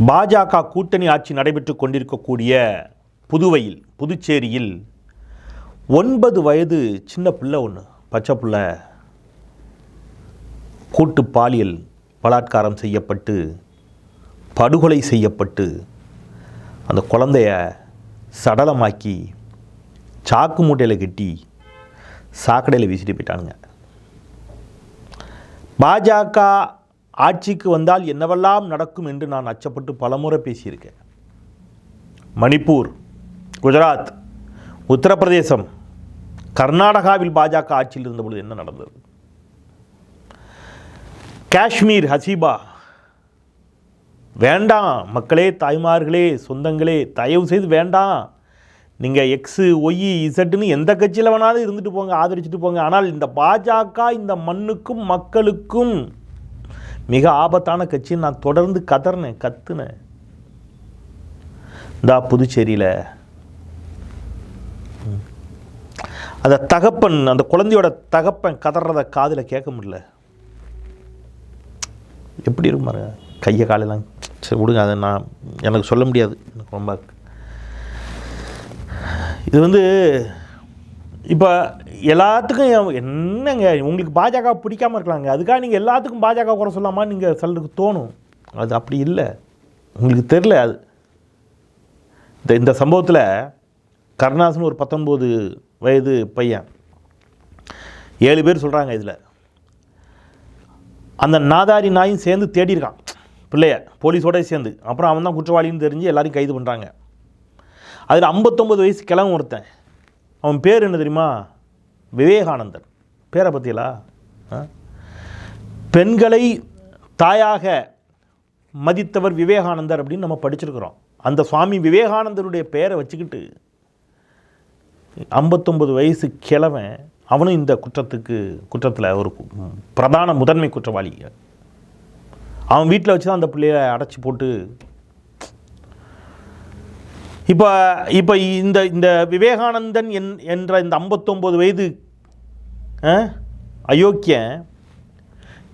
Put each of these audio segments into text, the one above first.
பாஜக கூட்டணி ஆட்சி நடைபெற்று கொண்டிருக்கக்கூடிய புதுவையில் புதுச்சேரியில் ஒன்பது வயது சின்ன பிள்ளை ஒன்று பச்சை பிள்ளை கூட்டு பாலியல் பலாத்காரம் செய்யப்பட்டு படுகொலை செய்யப்பட்டு அந்த குழந்தைய சடலமாக்கி சாக்கு மூட்டையில் கட்டி சாக்கடையில் வீசிட்டு போயிட்டானுங்க. பாஜக ஆட்சிக்கு வந்தால் என்னவெல்லாம் நடக்கும் என்று நான் அச்சப்பட்டு பலமுறை பேசியிருக்கேன். மணிப்பூர் குஜராத் உத்தரப்பிரதேசம் கர்நாடகாவில் பாஜக ஆட்சியில் இருந்தபொழுது என்ன நடந்தது? காஷ்மீர் ஹசீபா வேண்டாம் மக்களே தாய்மார்களே சொந்தங்களே தயவு செய்து வேண்டாம் நீங்கள் எக்ஸு ஒய் இசட்டுன்னு எந்த கட்சியில் வேணாலும் இருந்துட்டு போங்க ஆதரிச்சுட்டு போங்க. ஆனால் இந்த பாஜக இந்த மண்ணுக்கும் மக்களுக்கும் மிக ஆபத்தான கட்சின்னு நான் தொடர்ந்து கதறினேன் கத்துனேன். இந்தா புதுச்சேரியில் அந்த தகப்பன் அந்த குழந்தையோட தகப்பன் கதறத காதில் கேட்க முடியல. எப்படி இருக்கும் பாருங்க. கையை காலெல்லாம் சரி விடுங்க அதை நான் எனக்கு சொல்ல முடியாது. எனக்கு ரொம்ப இது வந்து இப்போ எல்லாத்துக்கும் என்னங்க? உங்களுக்கு பாஜக பிடிக்காம இருக்கலாங்க. அதுக்காக நீங்கள் எல்லாத்துக்கும் பாஜக குறை சொல்லாமா நீங்கள் சிலருக்கு தோணும். அது அப்படி இல்லை. உங்களுக்கு தெரில அது. இந்த இந்த சம்பவத்தில் கருணாசன் ஒரு பத்தொம்போது வயது பையன். ஏழு பேர் சொல்கிறாங்க இதில். அந்த நாதாரி நாயும் சேர்ந்து தேடியிருக்கான் பிள்ளைய போலீஸோட சேர்ந்து. அப்புறம் அவன் தான் குற்றவாளின்னு தெரிஞ்சு எல்லாரையும் கைது பண்ணுறாங்க அதில் ஐம்பத்தொம்பது வயசு கிழவன் ஒருத்தன். அவன் பேர் என்ன தெரியுமா? விவேகானந்தன். பேரை பற்றியலா பெண்களை தாயாக மதித்தவர் விவேகானந்தர் அப்படின்னு நம்ம படிச்சிருக்கிறோம். அந்த சுவாமி விவேகானந்தருடைய பெயரை வச்சுக்கிட்டு ஐம்பத்தொம்பது வயசு கிழவன் அவனும் இந்த குற்றத்துக்கு குற்றத்தில் ஒரு பிரதான முதன்மை குற்றவாளி. அவன் வீட்டில் வச்சு தான் அந்த பிள்ளைய அடைச்சி போட்டு இப்போ இப்போ இந்த இந்த விவேகானந்தன் என் என்ற இந்த ஐம்பத்தொம்போது வயது ஆ, அயோக்கியன்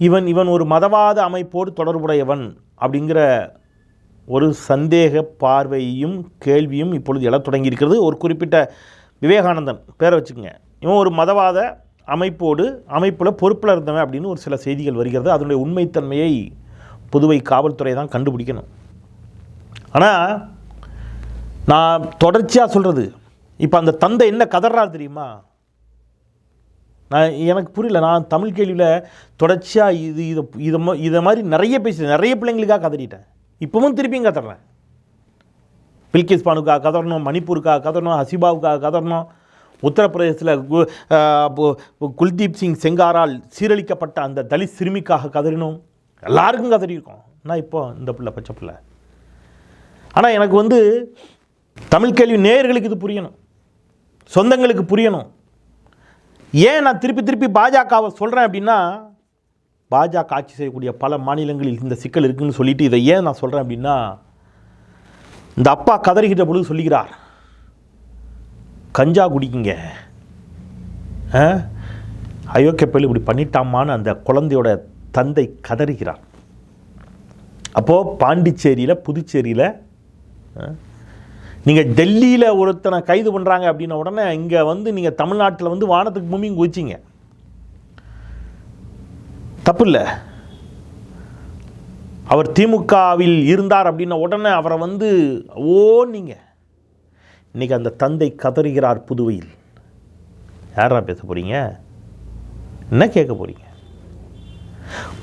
இவன் இவன் ஒரு மதவாத அமைப்போடு தொடர்புடையவன் அப்படிங்கிற ஒரு சந்தேக பார்வையும் கேள்வியும் இப்பொழுது எழத் தொடங்கியிருக்கிறது. ஒரு குறிப்பிட்ட விவேகானந்தன் பேரை வச்சுக்கோங்க. இவன் ஒரு மதவாத அமைப்போடு அமைப்பில் பொறுப்பில் இருந்தவன் அப்படின்னு ஒரு சில செய்திகள் வருகிறது. அதனுடைய உண்மைத்தன்மையை புதுவை காவல்துறை தான் கண்டுபிடிக்கணும். ஆனால் நான் தொடர்ச்சியாக சொல்கிறது இப்போ அந்த தந்தை என்ன கதறார் தெரியுமா? நான் எனக்கு புரியல. நான் தமிழ் கேள்வியில் தொடர்ச்சியாக இது இதை இதை இதை மாதிரி நிறைய பேசிட்டேன். நிறைய பிள்ளைங்களுக்காக கதறிட்டேன். இப்போவும் திருப்பியும் கதறேன் பில்கிஸ் பானுக்காக கதறணும் மணிப்பூருக்காக கதறணும் ஹசிபாவுக்காக கதறணும். உத்தரப்பிரதேசத்தில் கு- குல்தீப் சிங் செங்காரால் சீரழிக்கப்பட்ட அந்த தலித் சிறுமிக்காக கதறினோம். எல்லாருக்கும் கதறியிருக்கோம். நான் இப்போ இந்த பிள்ளை பச்சை பிள்ளை. ஆனால் எனக்கு வந்து தமிழ் கேள்வி நேயர்களுக்கு இது புரியணும். சொந்தங்களுக்கு புரியணும். ஏன் நான் திருப்பி திருப்பி பாஜகவை சொல்கிறேன் அப்படின்னா பாஜக ஆட்சி செய்யக்கூடிய பல மாநிலங்களில் இந்த சிக்கல் இருக்குதுன்னு சொல்லிட்டு இதை ஏன் நான் சொல்கிறேன் அப்படின்னா இந்த அப்பா கதறுகிற பொழுது சொல்லுகிறார். கஞ்சா குடிக்குங்க. ஆ? அயோக்கிய பள்ளி இப்படி பண்ணிட்டாமான்னு அந்த குழந்தையோட தந்தை கதறுகிறார். அப்போது பாண்டிச்சேரியில் புதுச்சேரியில் நீங்கள் டெல்லியில் ஒருத்தனை கைது பண்ணுறாங்க அப்படின்ன உடனே இங்கே வந்து நீங்கள் தமிழ்நாட்டில் வந்து வானத்துக்கு பூமியும் குதிச்சிங்க. தப்பு இல்லை அவர் திமுகவில் இருந்தார் அப்படின்ன உடனே அவரை வந்து ஓ நீங்கள் இன்றைக்கி அந்த தந்தை கதறுகிறார் புதுவையில். யாரா பேச போகிறீங்க என்ன கேட்க போகிறீங்க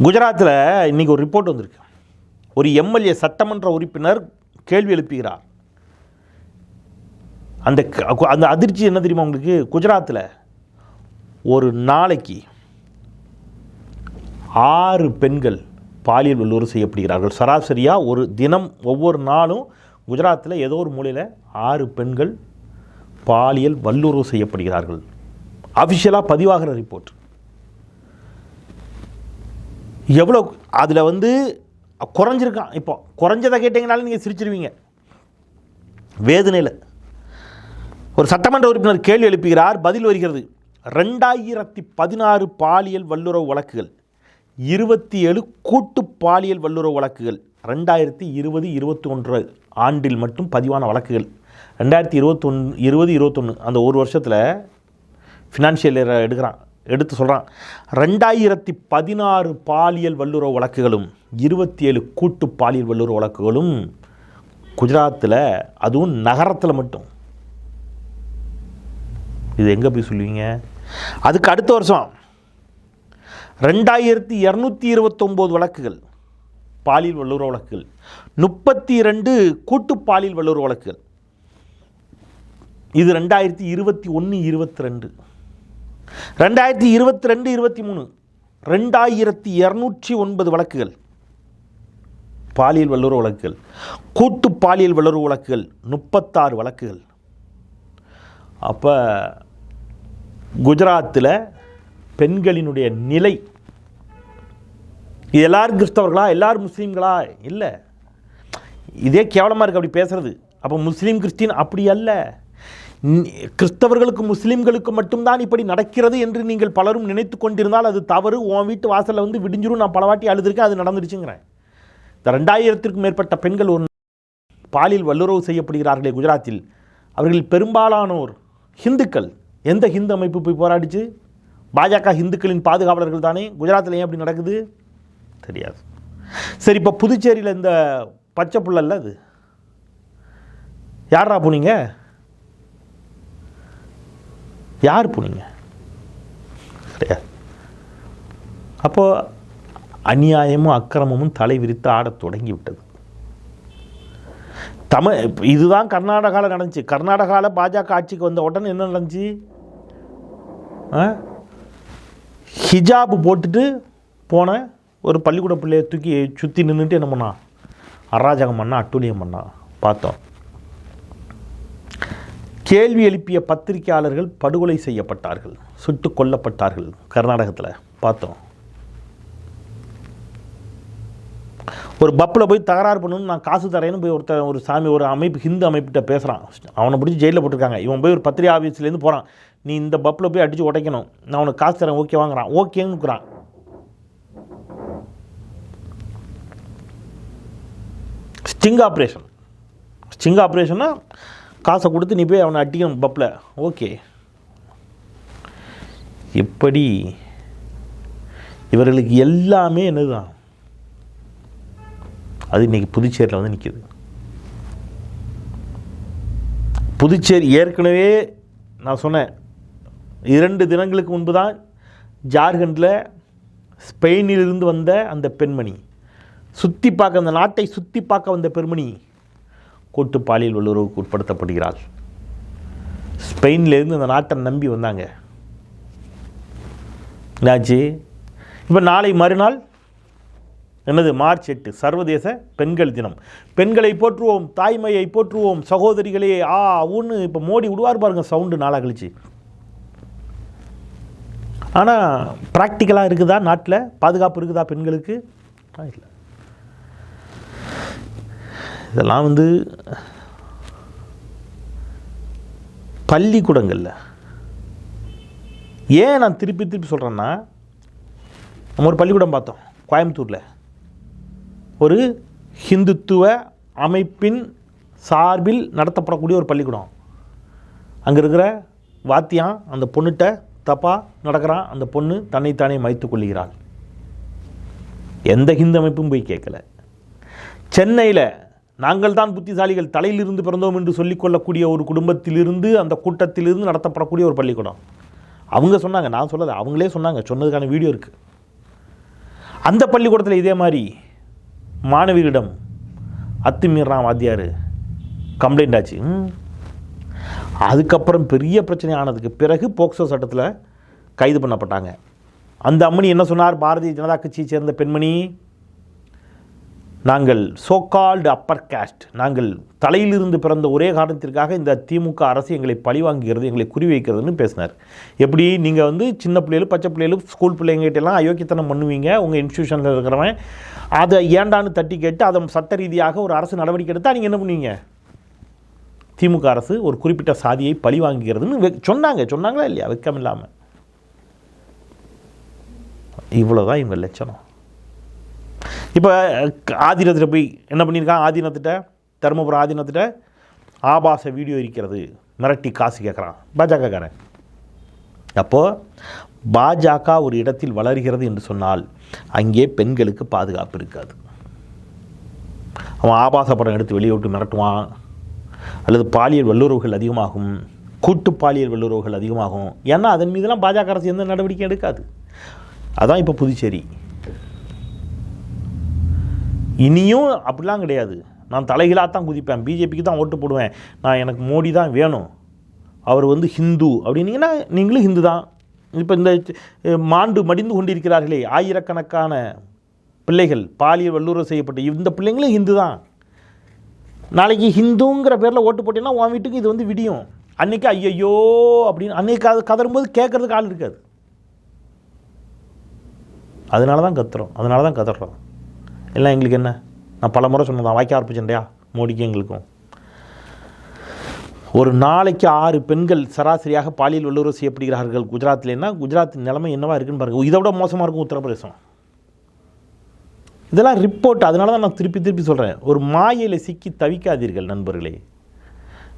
குஜராத்தில் இன்னைக்கு ஒரு ரிப்போர்ட் வந்திருக்கு. ஒரு எம்எல்ஏ சட்டமன்ற உறுப்பினர் கேள்வி எழுப்புகிறார். அந்த அந்த அதிர்ச்சி என்ன தெரியுமா உங்களுக்கு? குஜராத்தில் ஒரு நாளைக்கு ஆறு பெண்கள் பாலியல் வல்லுறவு செய்யப்படுகிறார்கள். சராசரியாக ஒரு தினம் ஒவ்வொரு நாளும் குஜராத்தில் ஏதோ ஒரு மூலையில் ஆறு பெண்கள் பாலியல் வல்லுறவு செய்யப்படுகிறார்கள். அஃபிஷியலாக பதிவாகிற ரிப்போர்ட் எவ்வளோ அதில் வந்து குறைஞ்சிருக்கான் இப்போ குறைஞ்சதை கேட்டிங்கனாலும் நீங்கள் சிரிச்சிருவீங்க. வேதனையில். ஒரு சட்டமன்ற உறுப்பினர் கேள்வி எழுப்புகிறார். பதில் வருகிறது. ரெண்டாயிரத்தி பதினாறு பாலியல் வல்லுறவு வழக்குகள். இருபத்தி ஏழு கூட்டு பாலியல் வல்லுறவு வழக்குகள். ரெண்டாயிரத்தி இருபது இருபத்தி ஒன்று ஆண்டில் மட்டும் பதிவான வழக்குகள். ரெண்டாயிரத்தி இருபத்தொன்று இருபது இருபத்தொன்று அந்த ஒரு வருஷத்தில் ஃபினான்ஷியல் இயர் எடுக்கிறான். எடுத்து சொல்கிறான் ரெண்டாயிரத்தி பதினாறு பாலியல் வல்லுறவு வழக்குகளும் இருபத்தி ஏழு கூட்டு பாலியல் வல்லுறவு வழக்குகளும் குஜராத்தில் அதுவும் நகரத்தில் மட்டும். இது எங்கே போய் சொல்லுவீங்க? அதுக்கு அடுத்த வருஷம். ரெண்டாயிரத்தி இரநூத்தி இருபத்தொம்போது வழக்குகள் பாலியல் வல்லுறவு வழக்குகள். முப்பத்தி ரெண்டு கூட்டு பாலியல் வல்லுறவு வழக்குகள். இது ரெண்டாயிரத்தி இருபத்தி ஒன்று இருபத்தி ரெண்டு. ரெண்டாயிரத்தி இருபத்தி ரெண்டு இருபத்தி மூணு. ரெண்டாயிரத்தி இரநூற்றி ஒன்பது வழக்குகள் பாலியல் வல்லுறவு வழக்குகள். கூட்டு பாலியல் வல்லுறவு வழக்குகள் முப்பத்தாறு வழக்குகள். அப்போ குஜராத்தில் பெண்களினுடைய நிலை. இது எல்லோரும் கிறிஸ்தவர்களா? எல்லோரும் முஸ்லீம்களா? இல்லை. இதே கேவலமாக இருக்குது அப்படி பேசுறது. அப்போ முஸ்லீம் கிறிஸ்டின் அப்படி அல்ல. கிறிஸ்தவர்களுக்கு முஸ்லீம்களுக்கு மட்டும்தான் இப்படி நடக்கிறது என்று நீங்கள் பலரும் நினைத்து கொண்டிருந்தால் அது தவறு. உன் வீட்டு வாசலில் வந்து விடிஞ்சிரும். நான் பல வாட்டி அழுதுருக்கேன். அது நடந்துருச்சுங்கிறேன். இந்த ரெண்டாயிரத்திற்கும் மேற்பட்ட பெண்கள் ஒரு பாலியல் வல்லுறவு செய்யப்படுகிறார்களே குஜராத்தில். அவர்கள் பெரும்பாலானோர் ஹிந்துக்கள். எந்த ஹிந்து அமைப்பு போய் போராடிச்சு? பாஜக ஹிந்துக்களின் பாதுகாவலர்கள் தானே? குஜராத்தில் ஏன் அப்படி நடக்குது? தெரியாது. சரி இப்போ புதுச்சேரியில் இந்த பச்சை புள்ளல்ல அது? யாரா போனீங்க? யார் போனீங்க? கிடையாது அப்போது அநியாயமும் அக்கிரமமும் தலை விரித்து ஆடத் தொடங்கி விட்டது. தமிழ் இதுதான் கர்நாடகாவில் நடந்துச்சு. கர்நாடகாவில் பாஜக ஆட்சிக்கு வந்த உடனே என்ன நடந்துச்சு? ஆ? ஹிஜாப் போட்டுட்டு போன ஒரு பள்ளிக்கூட பிள்ளையை தூக்கி சுற்றி நின்றுட்டு என்ன பண்ணா? அராஜகம் பண்ணா அட்டூழியம் பண்ணா. பார்த்தோம். கேள்வி எழுப்பிய பத்திரிகையாளர்கள் படுகொலை செய்யப்பட்டார்கள். சுட்டு கொல்லப்பட்டார்கள் கர்நாடகத்தில். பார்த்தோம். ஒரு பப்பில் போய் தகராறு பண்ணணும்னு நான் காசு தரேன்னு போய் ஒருத்தர் ஒரு சாமி ஒரு அமைப்பு ஹிந்து அமைப்பிட்ட பேசுகிறான் அவனை பிடிச்சி ஜெயிலில் போட்டிருக்காங்க. இவன் போய் ஒரு பத்திரிகை ஆஃபீஸ்லேருந்து போகிறான் நீ இந்த பப்பில் போய் அடித்து உடைக்கணும். நான் உனக்கு காசு தரேன் ஓகே வாங்குறான். ஓகேங்கிறான் ஸ்டிங் ஆப்ரேஷன் ஸ்டிங் ஆப்ரேஷன்னா காசை கொடுத்து நீ போய் அவனை அடிக்கணும் பப்பில். ஓகே எப்படி? இவர்களுக்கு எல்லாமே என்னதுதான்? அது இன்றைக்கி புதுச்சேரியில் வந்து நிற்கிது புதுச்சேரி ஏற்கனவே நான் சொன்னேன் இரண்டு தினங்களுக்கு முன்பு தான் ஜார்க்கண்டில் ஸ்பெயினிலிருந்து வந்த அந்த பெண்மணி சுற்றி பார்க்க அந்த நாட்டை சுற்றி பார்க்க வந்த பெண்மணி கூட்டு பாலியல் வல்லுறவுக்கு உட்படுத்தப்படுகிறாள். ஸ்பெயின்லேருந்து அந்த நாட்டை நம்பி வந்தாங்க. என்னாச்சு? இப்போ நாளை மறுநாள் என்னது மார்ச் எட்டு சர்வதேச பெண்கள் தினம். பெண்களை போற்றுவோம் தாய்மையை போற்றுவோம் சகோதரிகளே ஆ ஊன்னு இப்போ மோடி விடுவார் பாருங்க சவுண்டு நாளாக கழிச்சு. ஆனால் ப்ராக்டிக்கலாக இருக்குதா நாட்டில்? பாதுகாப்பு இருக்குதா பெண்களுக்கு? இல்லை. இதெல்லாம் வந்து பள்ளிக்கூடங்களில். ஏன் நான் திருப்பி திருப்பி சொல்கிறேன்னா நம்ம ஒரு பள்ளிக்கூடம் பார்த்தோம் கோயம்புத்தூரில். ஒரு ஹிந்துத்துவ அமைப்பின் சார்பில் நடத்தப்படக்கூடிய ஒரு பள்ளிக்கூடம். அங்கே இருக்கிற வாத்தியான் அந்த பொண்ணுகிட்ட தப்பாக நடக்கிறான் அந்த பொண்ணு தன்னைத்தானே மறைத்துக் கொள்கிறாள் எந்த ஹிந்து அமைப்பும் போய் கேட்கல. சென்னையில் நாங்கள் தான் புத்திசாலிகள் தலையிலிருந்து பிறந்தோம் என்று சொல்லிக்கொள்ளக்கூடிய ஒரு குடும்பத்திலிருந்து அந்த கூட்டத்திலிருந்து நடத்தப்படக்கூடிய ஒரு பள்ளிக்கூடம். அவங்க சொன்னாங்க நான் சொல்லலை அவங்களே சொன்னாங்க சொன்னதுக்கான வீடியோ இருக்குது அந்த பள்ளிக்கூடத்தில் இதே மாதிரி மாணவிகளிடம் அத்துமீறான் வாத்தியார் கம்ப்ளைண்ட் ஆச்சு. அதுக்கப்புறம் பெரிய பிரச்சனை ஆனதுக்கு பிறகு போக்சோ சட்டத்தில் கைது பண்ணப்பட்டாங்க. அந்த அம்மணி என்ன சொன்னார்? பாரதிய ஜனதா கட்சியை சேர்ந்த பெண்மணி நாங்கள் சோகால்டு அப்பர் காஸ்ட் நாங்கள் தலையிலிருந்து பிறந்த ஒரே காரணத்திற்காக இந்த திமுக அரசு எங்களை பழிவாங்குகிறது எங்களை குறிவைக்கிறதுன்னு பேசினார். எப்படி? நீங்கள் வந்து சின்ன பிள்ளைகளும் பச்சை பிள்ளைகளும் ஸ்கூல் பிள்ளைங்கிட்ட எல்லாம் அயோக்கியத்தனம் பண்ணுவீங்க உங்கள் இன்ஸ்டியூஷனில் இருக்கிறவன். அதை ஏண்டான்னு தட்டி கேட்டு அதை சட்ட ரீதியாக ஒரு அரசு நடவடிக்கை எடுத்தால் நீங்கள் என்ன பண்ணுவீங்க? திமுக அரசு ஒரு குறிப்பிட்ட சாதியை பழி வாங்குகிறதுன்னு வெ- சொன்னாங்க. சொன்னாங்களா இல்லையா? வெக்கம் இல்லாமல் இவ்வளோ தான் இவங்க லட்சணம். இப்போ ஆதீனத்தில் போய் என்ன பண்ணியிருக்கான் ஆதீனத்திட்ட தருமபுரம் ஆதீனத்திட்ட ஆபாச வீடியோ இருக்கிறது. மிரட்டி காசு கேட்குறான் பாஜகக்காரன். அப்போது பாஜக ஒரு இடத்தில் வளர்கிறது என்று சொன்னால் அங்கே பெண்களுக்கு பாதுகாப்பு இருக்காது. அவன் ஆபாச படம் எடுத்து வெளியே விட்டு மிரட்டுவான். அல்லது பாலியல் வல்லுறவுகள் அதிகமாகும். கூட்டு பாலியல் வல்லுறவுகள் அதிகமாகும். ஏன்னா அதன் மீதெல்லாம் பாஜக அரசு எந்த நடவடிக்கையும் எடுக்காது. அதான் இப்போ புதுச்சேரி. இனியும் அப்படிலாம் கிடையாது. நான் தலைகளாக தான் குதிப்பேன். பிஜேபிக்கு தான் ஓட்டு போடுவேன். நான் எனக்கு மோடி தான் வேணும். அவர் வந்து ஹிந்து அப்படின்னீங்கன்னா நீங்களும் ஹிந்து தான். இப்போ இந்த மாண்டு மடிந்து கொண்டிருக்கிறார்களே. ஆயிரக்கணக்கான பிள்ளைகள் பாலியல் வல்லுறவு செய்யப்பட்ட இந்த பிள்ளைங்களும் ஹிந்து தான். நாளைக்கு ஹிந்துங்கிற பேரில் ஓட்டு போட்டீங்கன்னா உன் வீட்டுக்கு இது வந்து விடியும். அன்னைக்கு ஐயையோ அப்படின்னு அன்னைக்கு அது கதறும்போது கேட்கறதுக்கு ஆள் இருக்காது. அதனால தான் கத்துறோம். அதனால தான் கதறோம். எல்லாம் எங்களுக்கு என்ன? நான் பல முறை சொன்னதான் வாய்க்க ஆரம்பிச்சேன்டையா மோடிக்கு எங்களுக்கும். ஒரு நாளைக்கு ஆறு பெண்கள் சராசரியாக பாலியல் வல்லுறவு செய்யப்படுகிறார்கள் குஜராத்திலேன்னா குஜராத் நிலைமை என்னவா இருக்குன்னு பாருங்க. இதை விட மோசமாக இருக்கும் உத்தரப்பிரதேசம். இதெல்லாம் ரிப்போர்ட் அதனால தான் நான் திருப்பி திருப்பி சொல்கிறேன் ஒரு மாயையில் சிக்கி தவிக்காதீர்கள் நண்பர்களே.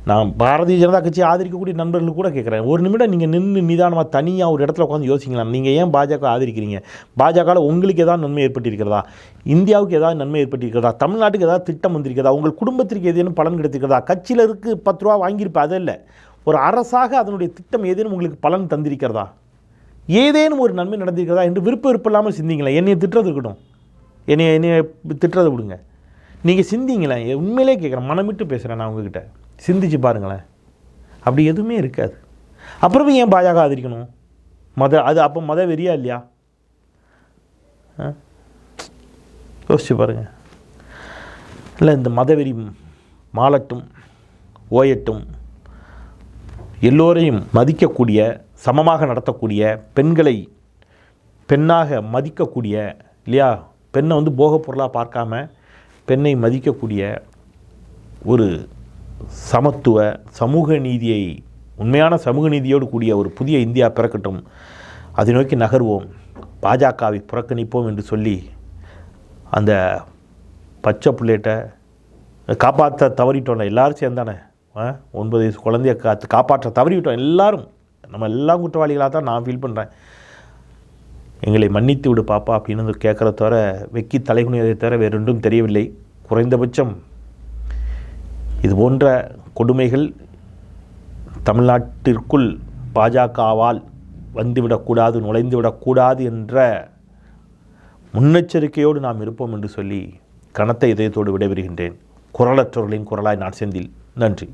நான் பாரதிய ஜனதா கட்சி ஆதரிக்கக்கூடிய நண்பர்கள் கூட கேட்குறேன். ஒரு நிமிடம் நீங்கள் நின்று நிதானமாக தனியாக ஒரு இடத்துல உட்காந்து யோசிக்கலாம் நீங்கள் ஏன் பாஜக ஆதரிக்கிறீங்க? பாஜகவில் உங்களுக்கு ஏதாவது நன்மை ஏற்பட்டிருக்கிறதா? இந்தியாவுக்கு ஏதாவது நன்மை ஏற்பட்டிருக்கிறதா? தமிழ்நாட்டுக்கு ஏதாவது திட்டம் வந்திருக்கிறதா? உங்கள் குடும்பத்திற்கு ஏதேனும் பலன் கிடைத்திருக்கிறதா? கட்சியில் இருக்கு பத்து ரூபா வாங்கியிருப்பேன் அது இல்லை. ஒரு அரசாக அதனுடைய திட்டம் ஏதேனும் உங்களுக்கு பலன் தந்திருக்கிறதா? ஏதேனும் ஒரு நன்மை நடந்திருக்கிறதா என்று விருப்ப விருப்பம் இல்லாமல் சிந்திங்களேன். என்னை திட்டுறது இருக்கட்டும். என்னை என்னை திட்டுறதை விடுங்க. நீங்கள் சிந்திங்களேன். உண்மையிலே கேட்குறேன். மனமிட்டு பேசுகிறேன் நான் உங்ககிட்ட. சிந்திச்சு பாருங்களேன். அப்படி எதுவுமே இருக்காது. அப்புறமே ஏன் பாஜக ஆதரிக்கணும்? மத அது அப்போ மத வெறியா இல்லையா? யோசிச்சு பாருங்கள் இல்லை இந்த மதவெறி மாலட்டும் ஓயட்டும் எல்லோரையும் மதிக்கக்கூடிய சமமாக நடத்தக்கூடிய பெண்களை பெண்ணாக மதிக்கக்கூடிய இல்லையா? பெண்ணை வந்து போகப் பொருளாக பார்க்காம பெண்ணை மதிக்கக்கூடிய ஒரு சமத்துவ சமூக நீதியை உண்மையான சமூக நீதியோடு கூடிய ஒரு புதிய இந்தியா பிறக்கட்டும். அதை நோக்கி நகர்வோம். பாஜகவை புறக்கணிப்போம் என்று சொல்லி அந்த பச்சை பிள்ளைகிட்ட காப்பாற்ற தவறிட்டோம்ல எல்லாரும் சேர்ந்தானே? ஆ? ஒன்பது வயசு குழந்தைய காத்து காப்பாற்ற தவறிவிட்டோம் எல்லாரும். நம்ம எல்லாம் குற்றவாளிகளாக தான் நான் ஃபீல் பண்ணுறேன் எங்களை மன்னித்து விடு பாப்பா அப்படின்னு வந்து தவிர வெக்கி தலைகுனியதை தவிர வேறு ஒன்றும் தெரியவில்லை. குறைந்தபட்சம் இது போன்ற கொடுமைகள் தமிழ்நாட்டிற்குள் பாஜகவால் வந்துவிடக்கூடாது நுழைந்துவிடக்கூடாது என்ற முன்னெச்சரிக்கையோடு நாம் இருப்போம் என்று சொல்லி கனத்த இதயத்தோடு விடைபெறுகின்றேன். குரலற்றவர்களின் குரலாய் நான் செந்தில் நன்றி.